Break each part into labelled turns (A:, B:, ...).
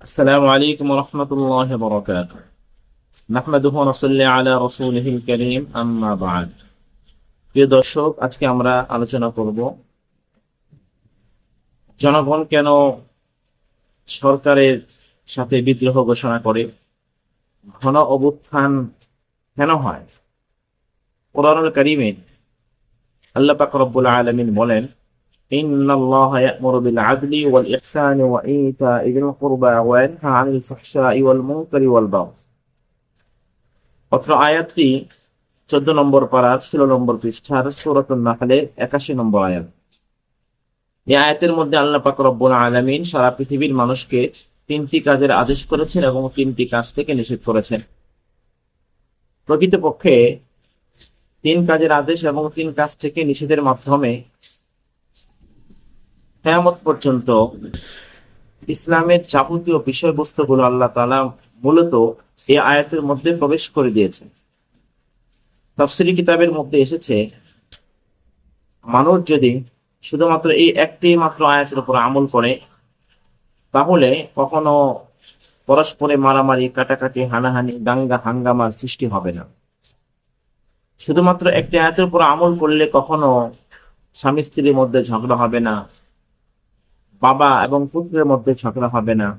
A: السلام عليكم ورحمة الله وبركاته نحمده ونصلي على رسوله الكريم أما بعد প্রিয় দর্শক আজকে আমরা আলোচনা করব জনগণ কেন সরকারের সাথে বিদ্রোহ ঘোষণা করে ঘন অভ্যুত্থান কেন হয় কোরআনুল কারিমে আল্লাহ পাক রব্বুল আলামিন বলেন إن الله يأمر بالعدل والإحسان وإيتاء ذي القربى وينهى عن الفحشاء والمنكر والبغي অত্র আয়াতটি চোদ্দ নম্বর পাড়ার ষোলো নম্বর পৃষ্ঠার সুরাতুল নাহলের একাশি নম্বর আয়াত এই আয়াতের মধ্যে আল্লাহ পাক রব্বুল আলামিন সারা পৃথিবীর মানুষকে তিনটি কাজের আদেশ করেছেন এবং তিনটি কাজ থেকে নিষেধ করেছেন প্রকৃতপক্ষে তিন কাজের আদেশ এবং তিন কাজ থেকে নিষেধের মাধ্যমে কেয়ামত পর্যন্ত ইসলামের যাবতীয় বিষয়বস্তুগুলো আল্লাহ তাআলা মূলত এই আয়াতের মধ্যে প্রবেশ করে দিয়েছে তাফসিরি কিতাবের মধ্যে এসেছে, মানুষ যদি শুধুমাত্র এই একটি মাত্র আয়াতের উপর আমল করে, তাহলে কখনো পরস্পরে মারামারি, কাটাকাটি, হানাহানি, দাঙ্গা হাঙ্গামার সৃষ্টি হবে না। শুধুমাত্র একটি আয়াতের উপর আমল করলে কখনো স্বামী স্ত্রীর মধ্যে ঝগড়া হবে না বাবা এবং পুত্রের মধ্যে ঝগড়া হবে না।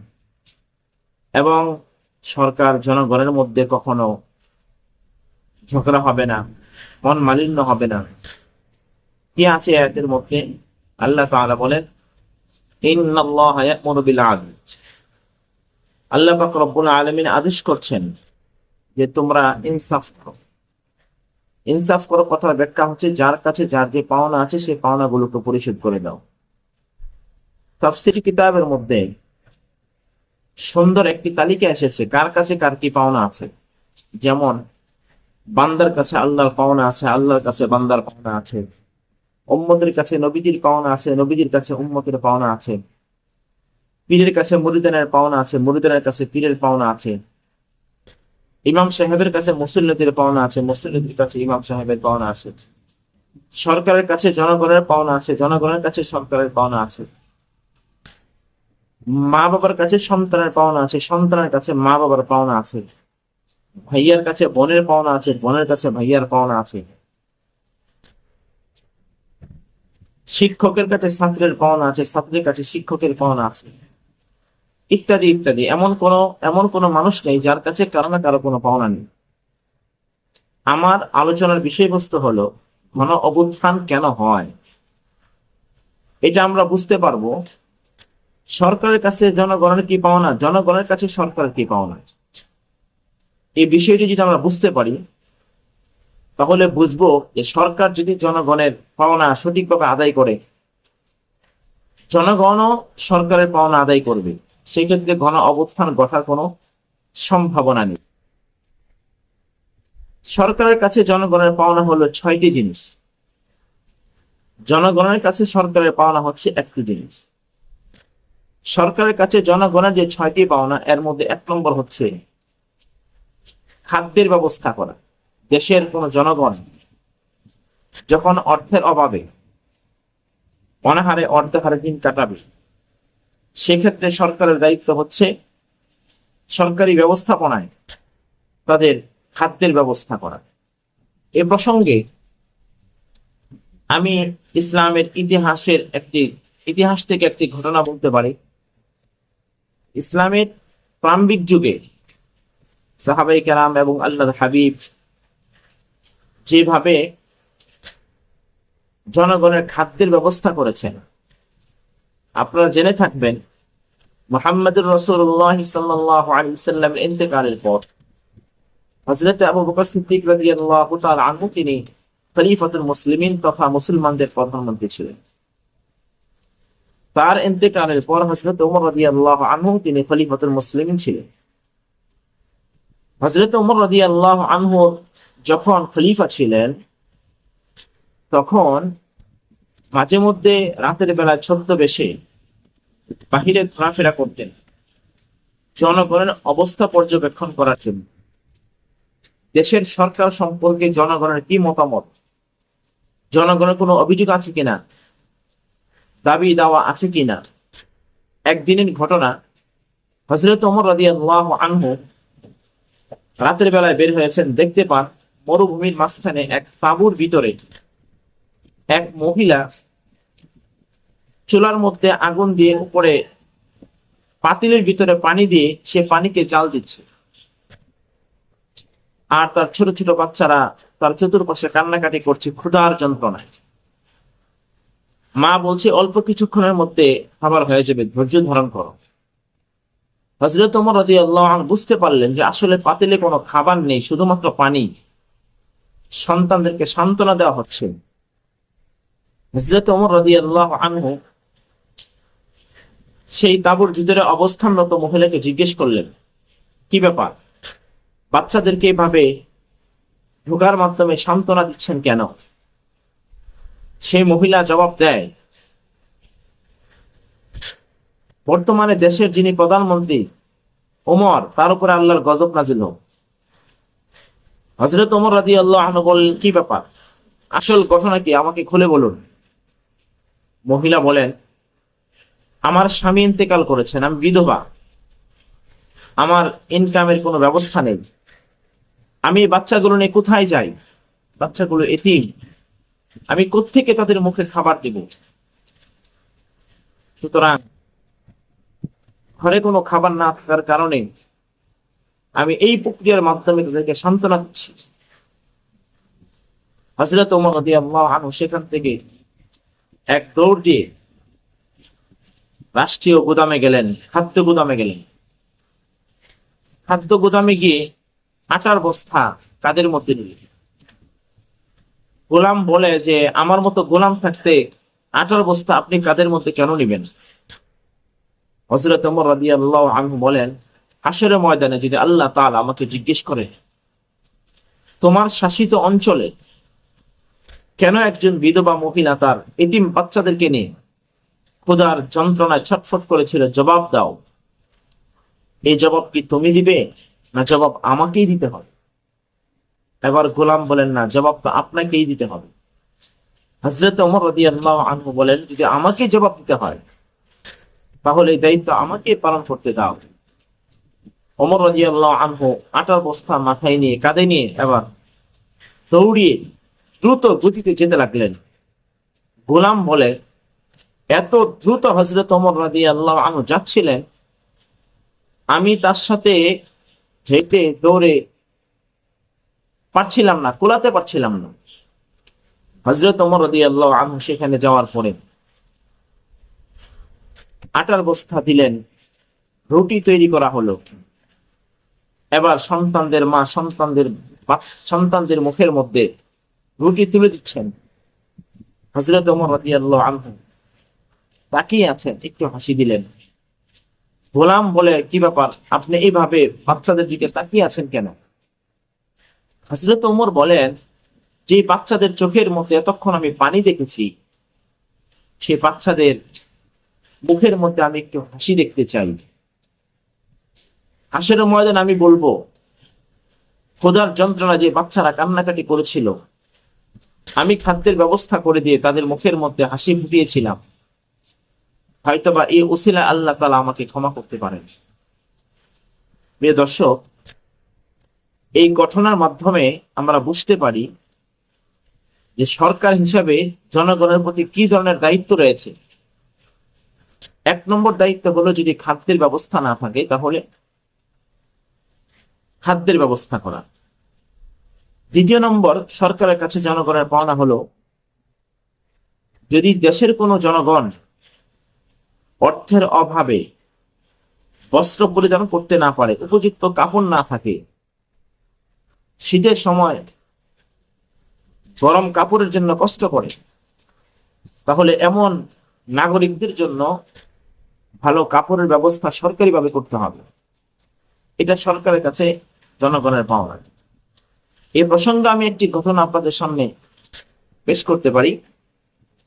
A: এবং সরকার জনগণের মধ্যে কখনো ঝগড়া হবে না, মন মালিন্য হবে না। কি আছে আয়াতের মধ্যে? আল্লাহ তাআলা বলেন, ইন্নাল্লাহা ইয়া'মুরু বিল আদল। আল্লাহ পাক রব্বুল আলামিন আদেশ করছেন যে তোমরা ইনসাফ করো। ইনসাফ করো কথার ব্যাখ্যা হচ্ছে, যার কাছে যার যে পাওনা আছে সেই পাওনাগুলোকে পরিশোধ করে দাও। তাফসির কিতাবের মধ্যে সুন্দর একটি তালিকা এসেছে, কার কাছে কার কি পাওনা আছে? যেমন, বান্দার কাছে আল্লাহর পাওনা আছে, আল্লাহর কাছে বান্দার পাওনা আছে। উম্মতের কাছে নবীদের পাওনা আছে নবীদের কাছে উম্মতের পাওনা আছে। পীরের কাছে মুরিদানের পাওনা আছে, মুরিদানের কাছে পীরের পাওনা আছে। ইমাম সাহেবের কাছে মুসল্লিদের পাওনা আছে, মুসল্লিদের কাছে ইমাম সাহেবের পাওনা আছে। সরকারের কাছে জনগণের পাওনা আছে, জনগণের কাছে সরকারের পাওনা আছে। মা বাবার কাছে সন্তানের পাওনা আছে, সন্তানের কাছে মা বাবার পাওনা আছে, ভাইয়ার কাছে বোনের পাওনা আছে, বোনের কাছে ভাইয়ার পাওনা আছে। শিক্ষকের কাছে ছাত্রের পাওনা আছে, ছাত্রের কাছে শিক্ষকের পাওনা আছে। ইত্যাদি ইত্যাদি। এমন কোন এমন কোন মানুষ নেই যার কাছে কারও না কারও কোনো পাওনা নেই। আমার আলোচনার বিষয়বস্তু হলো ঘন অভ্যুত্থান কেন হয়? এটা আমরা বুঝতে পারব। সরকারের কাছে জনগণের কি পাওনা? জনগণের কাছে সরকারের কি পাওনা? এই বিষয়টি যদি আমরা বুঝতে পারি, তাহলে বুঝব যে সরকার যদি জনগণের পাওনা সঠিকভাবে আদায় করে, জনগণও সরকারের পাওনা আদায় করবে। সেই ক্ষেত্রে গণ অবস্থান ঘটার কোনো সম্ভাবনা নেই। সরকারের কাছে জনগণের পাওনা হলো ছয়টি জিনিস। জনগণের কাছে সরকারের পাওনা হচ্ছে একটি জিনিস। সরকারের কাছে জনগণের যে ছয়টি পাওনা, এর মধ্যে এক নম্বর হচ্ছে খাদ্যের ব্যবস্থা করা। দেশের কোন জনগণ যখন অর্থের অভাবে অনাহারে অর্ধহারে দিন কাটাবে, সেক্ষেত্রে সরকারের দায়িত্ব হচ্ছে সরকারি ব্যবস্থাপনায় তাদের খাদ্যের ব্যবস্থা করা। এ প্রসঙ্গে আমি ইসলামের ইতিহাসের একটি, ইতিহাস থেকে একটি ঘটনা বলতে পারি। ইসলামের প্রারম্ভিক যুগে সাহাবাই কেরাম এবং আল্লাহ হাবিব যেভাবে জনগণের খাদ্যের ব্যবস্থা করেছেন, আপনারা জেনে থাকবেন, মোহাম্মদুর রসুল্লাহ সাল্লাহ ইন্তেকালের পর হজরত আবু বকর সিদ্দিক রাদিয়াল্লাহু তাআলা আনহু তিনি খলিফাতুল মুসলিমিন তথা মুসলমানদের প্রধানমন্ত্রী ছিলেন। তার ইন্তেকালের পর হজরত উমর রাদিয়াল্লাহু আনহু তিনি খলিফাতুল মুসলিমিন ছিলেন। হজরত উমর রাদিয়াল্লাহু আনহু যখন খলিফা ছিলেন, তখন মাঝে মধ্যে রাতের বেলা বেশে বাহিরে ঘোরাফেরা করতেন। জনগণের অবস্থা পর্যবেক্ষণ করার জন্য। দেশের সরকার সম্পর্কে জনগণের কি মতামত? জনগণের কোনো অভিযোগ আছে কিনা? দাবি দাওয়া আছে কিনা? একদিনের ঘটনা হজরত ওমর রাজি আল্লাহ আনহু রাতের বেলায় বের হয়েছেন, দেখতে পান মরুভূমির মাঝখানে এক তাঁবুর ভিতরে এক মহিলা চুলার মধ্যে আগুন দিয়ে উপরে পাতিলের ভিতরে পানি দিয়ে সে পানিকে জাল দিচ্ছে। আর তার ছোট ছোট বাচ্চারা তার চতুর্পাশে কান্নাকাটি করছে, ক্ষুধার যন্ত্রণায়। মা বলছে, অল্প কিছুক্ষণের মধ্যে খাবার হয়ে যাবে, ধৈর্য ধারণ করো। হজরত ওমর রাজি আল্লাহ বুঝতে পারলেন যে আসলে পাতিলে কোনো খাবার নেই, শুধুমাত্র পানি। সন্তানদেরকে সান্ত্বনা দেওয়া হচ্ছে। হজরত ওমর রাজি আল্লাহ আনহু সেই তাবুর ভিতরে অবস্থানরত মহিলাকে জিজ্ঞেস করলেন, কি ব্যাপার? বাচ্চাদেরকে এভাবে ঢোকার মাধ্যমে সান্ত্বনা দিচ্ছেন কেন? সেই মহিলা জবাব দেয়, বর্তমানে দেশের যিনি প্রধানমন্ত্রী, ওমর, তার উপরে আল্লাহর গজব নাজিল হজরত ওমর রাজি আল্লাহ বললেন কি ব্যাপার? আসল ঘটনা কি? আমাকে খুলে বলুন। মহিলা বলেন, আমার স্বামী ইন্তেকাল করেছেন, আমি বিধবা। আমার ইনকামের কোনো ব্যবস্থা নেই। আমি বাচ্চাগুলো নিয়ে কোথায় যাই? বাচ্চাগুলো এতিম। আমি কোত্থেকে তাদের মুখে খাবার দেব? সুতরাং ঘরে কোনো খাবার না থাকার কারণে আমি এই প্রক্রিয়ার মাধ্যমে তাদেরকে সান্ত্বনা দিচ্ছি। হজরত সেখান থেকে এক দৌড় দিয়ে রাষ্ট্রীয় গুদামে গেলেন, খাদ্য গুদামে গেলেন। খাদ্য গুদামে গিয়ে আটার বস্তা কাদের মধ্যে নিলেন। গোলাম বলে যে, আমার মতো গোলাম থাকতে আটার বস্তা আপনি কাদের মধ্যে কেন নিবেন? হজরত আনহু বলেন হাসরের ময়দানে যদি আল্লাহ তাআলা আমাকে জিজ্ঞেস করে, তোমার শাসিত অঞ্চলে কেন একজন বিধবা মহিলা তার এতিম বাচ্চাদেরকে নিয়ে খোদার যন্ত্রণায় ছটফট করেছিল, জবাব দাও। এই জবাব কি তুমি দিবে, না জবাব আমাকেই দিতে হবে? এবার গোলাম বলেন, না, জবাব তো আপনাকেই দিতে হবে। হজরত ওমর রাদিয়াল্লাহু আনহু বলেন, যদি আমাকে জবাব দিতে হয়, তাহলে দায়িত্ব আমাকে পালন করতে দাও। ওমর রাদিয়াল্লাহু আনহু আটার বস্তা মাথায় নিয়ে কাঁধে নিয়ে এবার দৌড়িয়ে দ্রুত গতিতে যেতে লাগলেন। গোলাম বলে, এত দ্রুত হজরত ওমর আল্লাহ আনহু যাচ্ছিলেন, আমি তার সাথে হেঁটে দৌড়ে পারছিলাম না, কোলাতে পারছিলাম না। হজরত ওমর রাদিয়াল্লাহু আনহু সেখানে যাওয়ার পরে আটার বস্তা দিলেন, রুটি তৈরি করা হলো। এবার সন্তানদের মা, সন্তানদের সন্তানদের মুখের মধ্যে রুটি তুলে দিচ্ছেন। হজরত ওমর আল্লাহ আনহু তাকিয়ে আছেন, একটু হাসি দিলেন। গোলাম বলে, কি ব্যাপার? আপনি এইভাবে বাচ্চাদের দিকে তাকিয়ে আছেন কেন? হজরত ওমর বলেন, যে বাচ্চাদের চোখের মধ্যে এতক্ষণ আমি পানি দেখেছি, সে বাচ্চাদের মুখের মধ্যে আমি একটু হাসি দেখতে চাই। হাসির ময়দান আমি বলব, খোদার যন্ত্রণা যে বাচ্চারা কান্নাকাটি করেছিল, আমি খাদ্যের ব্যবস্থা করে দিয়ে তাদের মুখের মধ্যে হাসি ফুটিয়েছিলাম। হয়তোবা এই ওসিলা আল্লাহ তালা আমাকে ক্ষমা করতে পারেন। প্রিয় দর্শক এই ঘটনার মাধ্যমে আমরা বুঝতে পারি যে সরকার হিসাবে জনগণের প্রতি কি ধরনের দায়িত্ব রয়েছে। এক নম্বর দায়িত্ব হলো যদি খাদ্যের ব্যবস্থা না থাকে, তাহলে খাদ্যের ব্যবস্থা করা। দ্বিতীয় নম্বর, সরকারের কাছে জনগণের পাওনা হলো, যদি দেশের কোনো জনগণ অর্থের অভাবে বস্ত্র পরিধান করতে না পারে, উপযুক্ত কাপড় না থাকে শীতের সময় গরম কাপড়ের জন্য কষ্ট করে। তাহলে এমন নাগরিকদের জন্য ভালো কাপড়ের ব্যবস্থা সরকারিভাবে করতে হবে। এটা সরকারের কাছে জনগণের পাওনা। এই প্রসঙ্গে আমি একটি ঘটনা আপনাদের সামনে পেশ করতে পারি।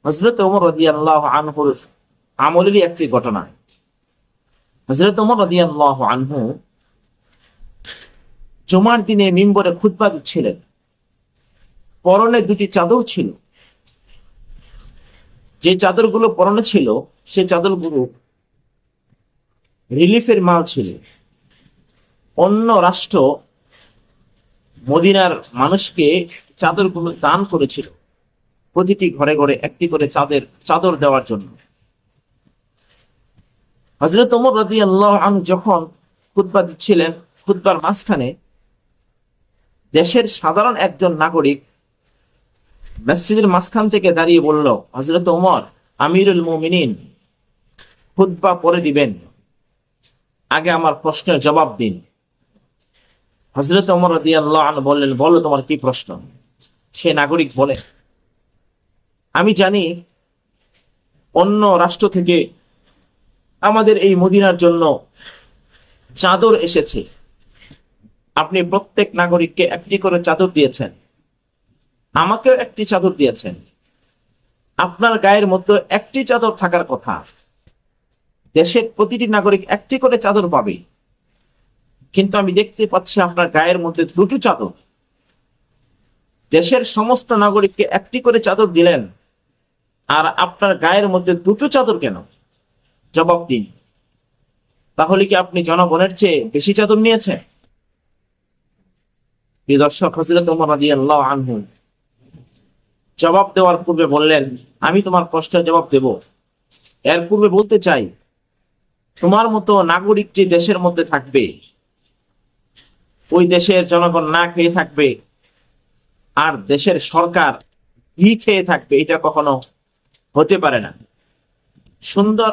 A: হজরত ওমর রাদিয়াল্লাহ আনহুর আমলেরই একটি ঘটনা। হজরত ওমর রাদিয়াল্লাহ আনহু জুমার দিনে মিম্বরে খুতবা দিচ্ছিলেন। পরনে দুটি চাদর ছিল। যে চাদরগুলো পরনে ছিল, সে চাদরগুলো রিলিফের মাল ছিল। অন্য রাষ্ট্র মদিনার মানুষকে চাদরগুলো দান করেছিল। প্রতিটি ঘরে ঘরে একটি করে চাঁদের, চাদর দেওয়ার জন্য। হজরত ওমর রাদি আল্লাহ যখন খুতবা দিচ্ছিলেন, খুতবার মাঝখানে দেশের সাধারণ একজন নাগরিক মসজিদের মাঝখান থেকে দাঁড়িয়ে বলল হজরত ওমর, আমিরুল মুমিনিন, খুতবা পরে দিবেন। আগে আমার প্রশ্নের জবাব দিন। হজরত ওমর আল্লাহ বললেন, বলো তোমার কি প্রশ্ন? সে নাগরিক বলে, আমি জানি অন্য রাষ্ট্র থেকে আমাদের এই মদিনার জন্য চাদর এসেছে। আপনি প্রত্যেক নাগরিককে একটি করে চাদর দিয়েছেন। আমাকেও একটি চাদর দিয়েছেন। আপনার গায়ের মধ্যে একটি চাদর থাকার কথা। দেশের প্রতিটি নাগরিক একটি করে চাদর পাবে। কিন্তু আমি দেখতে পাচ্ছি আপনার গায়ের মধ্যে দুটো চাদর। দেশের সমস্ত নাগরিককে একটি করে চাদর দিলেন। আর আপনার গায়ের মধ্যে দুটো চাদর কেন? জবাব দিন। তাহলে কি আপনি জনগণের চেয়ে বেশি চাদর নিয়েছেন? দর্শক হজরত ওমর রাদিয়াল্লাহু আনহু জবাব দেওয়ার পূর্বে বললেন, আমি তোমার প্রশ্নের জবাব দেব। এর পূর্বে বলতে চাই, তোমার মতো নাগরিক যে দেশের মধ্যে থাকবে, ওই দেশের জনগণ না খেয়ে থাকবে, আর দেশের সরকার ঘি খেয়ে থাকবে, এটা কখনো হতে পারে না। সুন্দর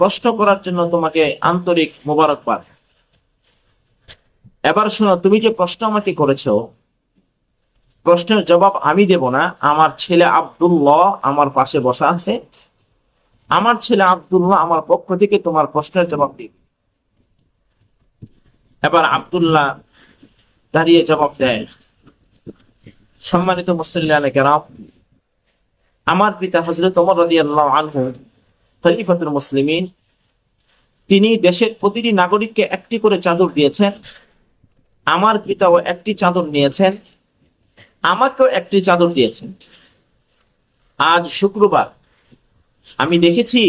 A: প্রশ্ন করার জন্য তোমাকে আন্তরিক মোবারকবাদ। এবার শোনো, তুমি যে প্রশ্ন আমাকে করেছ, প্রশ্নের জবাব আমি দেব না। আমার ছেলে আব্দুল্লাহ আমার পাশে বসা আছে। আমার ছেলে আব্দুল্লাহ আমার পক্ষ থেকে তোমার প্রশ্নের জবাব দিবে। এবার আব্দুল্লাহ দাঁড়িয়ে জবাব দেয়। সম্মানিত মুসল্লাহ কেরাম, আমার পিতা হজরত ওমর রাদিয়াল্লাহু আনহু, খলিফাতুল মুসলিমিন, তিনি দেশের প্রতিটি নাগরিককে একটি করে চাদর দিয়েছেন। আমার পিতাও একটি চাদর নিয়েছেন, আমাকেও একটি চাদর দিয়েছেন। আজ শুক্রবার আমি দেখেছি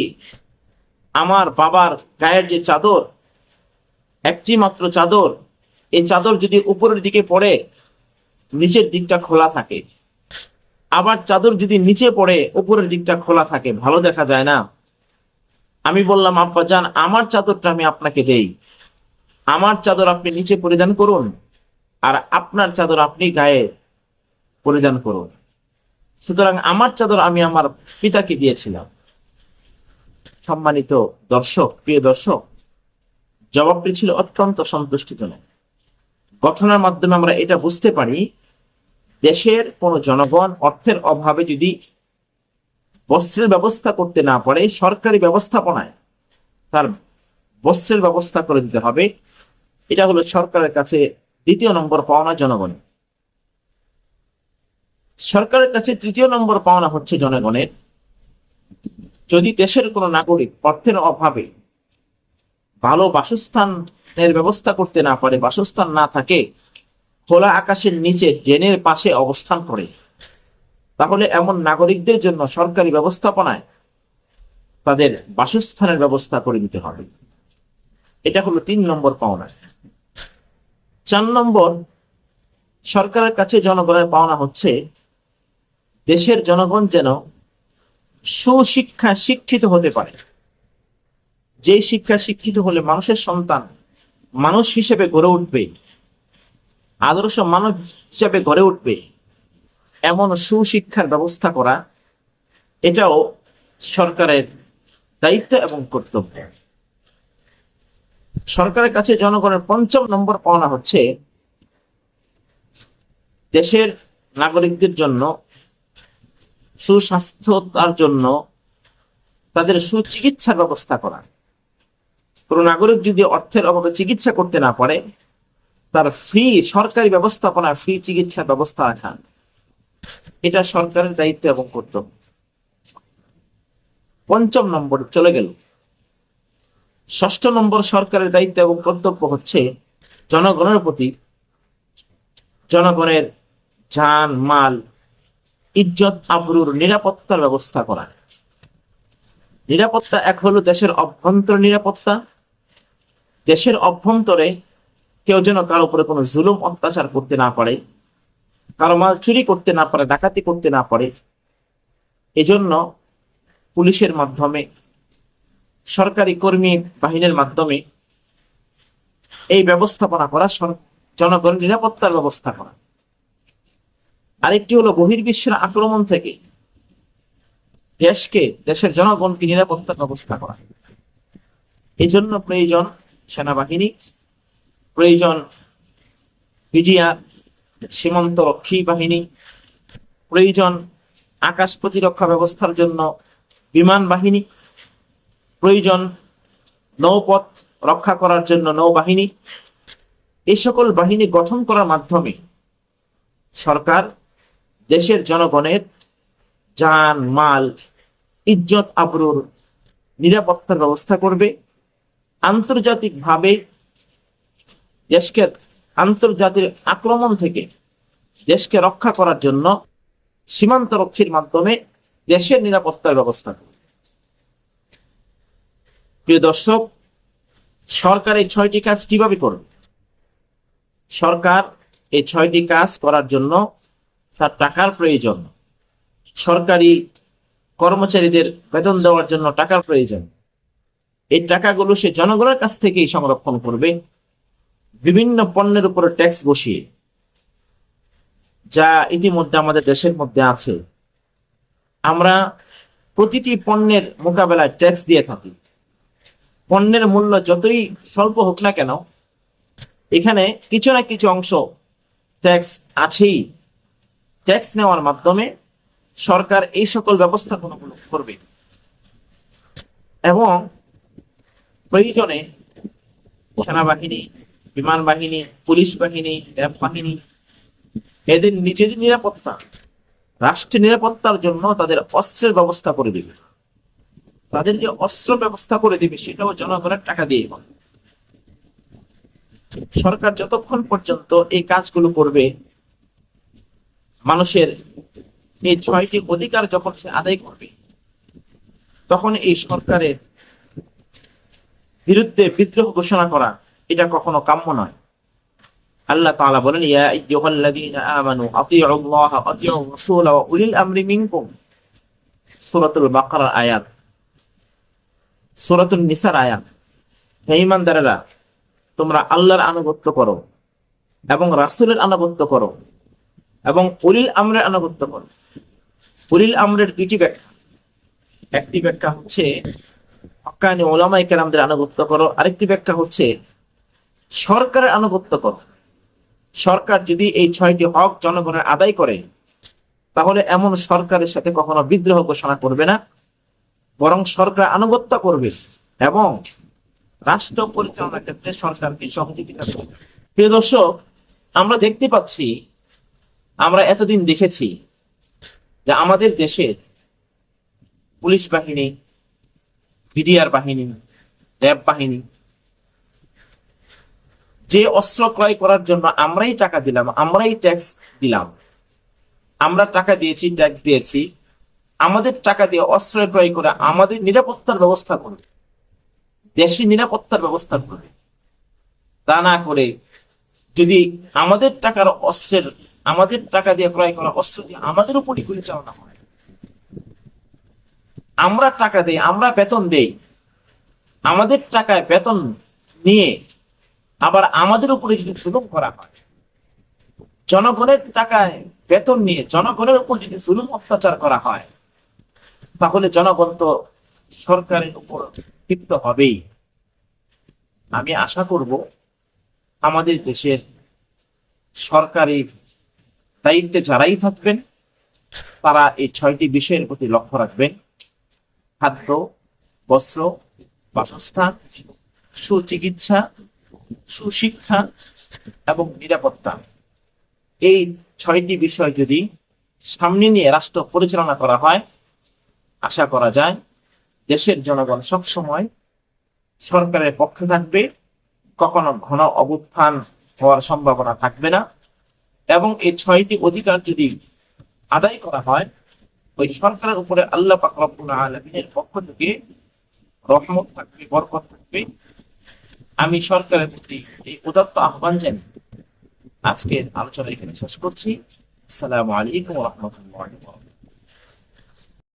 A: আমার বাবার গায়ের যে চাদর একটি মাত্র চাদর, এই চাদর যদি উপরের দিকে পড়ে, নিচের দিকটা খোলা থাকে। আবার চাদর যদি নিচে পড়ে, উপরের দিকটা খোলা থাকে, ভালো দেখা যায় না। আমি বললাম, আব্বা যান আমার চাদরটা আমি আপনাকে দেই। আমার চাদর আপনি নিচে পরিধান করুন, আর আপনার চাদর আপনি গায়ে পরিধান করুন। সুতরাং আমার চাদর আমি আমার পিতাকে দিয়েছিলাম। সম্মানিত দর্শক, প্রিয় দর্শক, জবাবটি ছিল অত্যন্ত সন্তুষ্টিজনক। গঠনের মাধ্যমে আমরা এটা বুঝতে পারি, দেশের কোন জনগণ অর্থের অভাবে যদি বস্ত্রের ব্যবস্থা করতে না পারে, সরকারি ব্যবস্থাপনায় তার বস্ত্রের ব্যবস্থা করে দিতে হবে। এটা হলো সরকারের কাছে দ্বিতীয় নম্বর পাওনা জনগণের। সরকারের কাছে তৃতীয় নম্বর পাওনা হচ্ছে জনগণের। যদি দেশের কোনো নাগরিক অর্থের অভাবে ভালো বাসস্থানের ব্যবস্থা করতে না পারে, বাসস্থান না থাকে, খোলা আকাশের নিচে ড্রেনের পাশে অবস্থান করে, তাহলে এমন নাগরিকদের জন্য সরকারি ব্যবস্থাপনায় তাদের বাসস্থানের ব্যবস্থা করে দিতে হবে। এটা হলো তিন নম্বর পাওনা। চার নম্বর সরকারের কাছে জনগণের পাওনা হচ্ছে, দেশের জনগণ যেন সুশিক্ষা শিক্ষিত হতে পারে। যে শিক্ষা শিক্ষিত হলে মানুষের সন্তান মানুষ হিসেবে গড়ে উঠবে, আদর্শ মানুষ হিসেবে গড়ে উঠবে, এমন সুশিক্ষার ব্যবস্থা করা, এটাও সরকারের দায়িত্ব এবং কর্তব্য। সরকারের কাছে জনগণের পঞ্চম নম্বর পাওনা হচ্ছে দেশের নাগরিকদের জন্য, সুস্বাস্থ্যতার জন্য তাদের সুচিকিৎসার ব্যবস্থা করা। কোন নাগরিক যদি অর্থের অভাবে চিকিৎসা করতে না পারে, তার ফ্রি সরকারি ব্যবস্থাপনা ফ্রি চিকিৎসা ব্যবস্থা রাখা। এটা সরকারের দায়িত্ব এবং কর্তব্য। পঞ্চম নম্বর চলে গেল। ষষ্ঠ নম্বর সরকারের দায়িত্ব এবং কর্তব্য হচ্ছে জনগণের প্রতি জনগণের যান মাল, ইজ্জত, আবরুর নিরাপত্তার ব্যবস্থা করা। নিরাপত্তা এক হলো দেশের অভ্যন্তর নিরাপত্তা। দেশের অভ্যন্তরে কেউ যেন কারও উপরে কোনো জুলুম, অত্যাচার করতে না পারে, কারও মাল চুরি করতে না পারে, ডাকাতি করতে না পারে, এজন্য পুলিশের মাধ্যমে সরকারি কর্মী বাহিনীর মাধ্যমে এই ব্যবস্থাপনা করা জনগণ নিরাপত্তার ব্যবস্থা করা। আরেকটি হলো বহির্বিশ্বের আক্রমণ থেকে দেশকে, দেশের জনগণকে নিরাপত্তার ব্যবস্থা করা। এই জন্য প্রয়োজন সেনাবাহিনী, প্রয়োজন মিডিয়া সীমান্ত রক্ষী বাহিনী, প্রয়োজন আকাশ প্রতিরক্ষা ব্যবস্থার জন্য বিমান বাহিনী প্রয়োজন নৌপথ রক্ষা করার জন্য নৌবাহিনী। এই সকল বাহিনী গঠন করার মাধ্যমে সরকার, দেশের জনগণের যান, মাল, ইজ্জত, আবরুর নিরাপত্তার ব্যবস্থা করবে। আন্তর্জাতিকভাবে দেশকে, আন্তর্জাতিক আক্রমণ থেকে দেশকে রক্ষা করার জন্য সীমান্ত রক্ষীর মাধ্যমে দেশের নিরাপত্তার ব্যবস্থা করবে। প্রিয় দর্শক, সরকার এই ছয়টি কাজ কীভাবে করবে? সরকার এই ছয়টি কাজ করার জন্য তার টাকার প্রয়োজন। সরকারি কর্মচারীদের বেতন দেওয়ার জন্য টাকার প্রয়োজন। এই টাকাগুলো সে জনগণের কাছ থেকেই সংরক্ষণ করবে, বিভিন্ন পণ্যের উপরে ট্যাক্স বসিয়ে, যা ইতিমধ্যে আমাদের দেশের মধ্যে আছে। আমরা প্রতিটি পণ্যের মোকাবেলায় ট্যাক্স দিয়ে থাকি। পণ্যের মূল্য যতই স্বল্প হোক না কেন, এখানে কিছু না কিছু অংশ ট্যাক্স আছেই। ট্যাক্স নেওয়ার মাধ্যমে সরকার এই সকল ব্যবস্থাপনাগুলো করবে। এবং প্রয়োজনে সেনাবাহিনী, বিমান বাহিনী, পুলিশ বাহিনী, র্যাব বাহিনী, এদের নিজেদের নিরাপত্তা, রাষ্ট্রের নিরাপত্তার জন্য তাদের অস্ত্রের ব্যবস্থা করে দিবে। তাদের যে অস্ত্র ব্যবস্থা করে দিবে, সেটাও জনগণের টাকা দিয়ে হবে। সরকার যতক্ষণ পর্যন্ত এই কাজগুলো করবে, মানুষের এই ছয়টি অধিকার যখন সে আদায় করবে, তখন এই সরকারের বিরুদ্ধে বিদ্রোহ ঘোষণা করা, এটা কখনো কাম্য নয়। আল্লাহ তাআলা বলেন, ইয়া আইয়ুহাল্লাযীনা আমানু আতিউল্লাহ ওয়া আতিউর রাসূল ওয়া উলিল আমরি মিনকুম। সূরাতুল বাকারার আয়াত। সূরাতুন নিসার আয়াত। হে ঈমানদারেরা, তোমরা আল্লাহর আনুগত্য করো এবং রাসূলের আনুগত্য করো এবং উলিল আমরের আনুগত্য করো। উলিল আমরের দুইটি ব্যাখ্যা। একটি ব্যাখ্যা হচ্ছে হক্কানি ওলামাই কেরামদের আনুগত্য করো। আরেকটি ব্যাখ্যা হচ্ছে, সরকারের আনুগত্য করো। সরকার যদি এই ছয়টি হক জনগণের আদায় করে, তাহলে এমন সরকারের সাথে কখনো বিদ্রোহ ঘোষণা করবে না। বরং সরকার আনুগত্য করবে এবং রাষ্ট্র পরিচালনার ক্ষেত্রে সরকারকে সহযোগিতা করবে। প্রিয় দর্শক, আমরা দেখতে পাচ্ছি, আমরা এতদিন দেখেছি যে আমাদের দেশের পুলিশ বাহিনী, বিডিআর বাহিনী, র্যাব বাহিনী, যে অস্ত্র ক্রয় করার জন্য আমরাই টাকা দিলাম, আমরাই ট্যাক্স দিলাম। আমরা টাকা দিয়েছি, ট্যাক্স দিয়েছি। আমাদের টাকা দিয়ে অস্ত্র ক্রয় করে আমাদের নিরাপত্তার ব্যবস্থা করবে। দেশের নিরাপত্তার ব্যবস্থা করবে। তা না করে যদি আমাদের টাকার অস্ত্রের, আমাদের টাকা দিয়ে ক্রয় করা অস্ত্র দিয়ে আমাদের উপরই গুলি চালানো হয়। আমরা টাকা দেই, আমরা বেতন দেই। আমাদের টাকায় বেতন নিয়ে আবার আমাদের উপরে যদি জুলুম করা হয়, জনগণের টাকায় বেতন নিয়ে জনগণের উপর যদি জুলুম অত্যাচার করা হয় তাহলে জনগণ তো সরকারের উপর ক্ষিপ্ত হবেই। আমি আশা করব আমাদের দেশের সরকারি দায়িত্বে যারাই থাকবেন, তারা এই ছয়টি বিষয়ের প্রতি লক্ষ্য রাখবেন। খাদ্য, বস্ত্র, বাসস্থান, সুচিকিৎসা, সুশিক্ষা এবং নিরাপত্তা। এই ছয়টি বিষয় যদি সামনে নিয়ে রাষ্ট্র পরিচালনা করা হয় আশা করা যায়, দেশের জনগণ সব সময় সরকারের পক্ষে থাকবে, কখনো ঘন অবুত্থান হওয়ার সম্ভাবনা থাকবে না এবং এই ছয়টি অধিকার যদি আদায় করা হয়, ওই সরকারের উপরে আল্লাহ রব্বুল পক্ষ থেকে রহমত থাকবে, বরকত থাকবে। আমি সরকারের প্রতি এই উদাত্ত আহ্বান জানি আজকের আলোচনা এখানে শেষ করছি। আসসালামু আলাইকুম রহমতুল্লাহ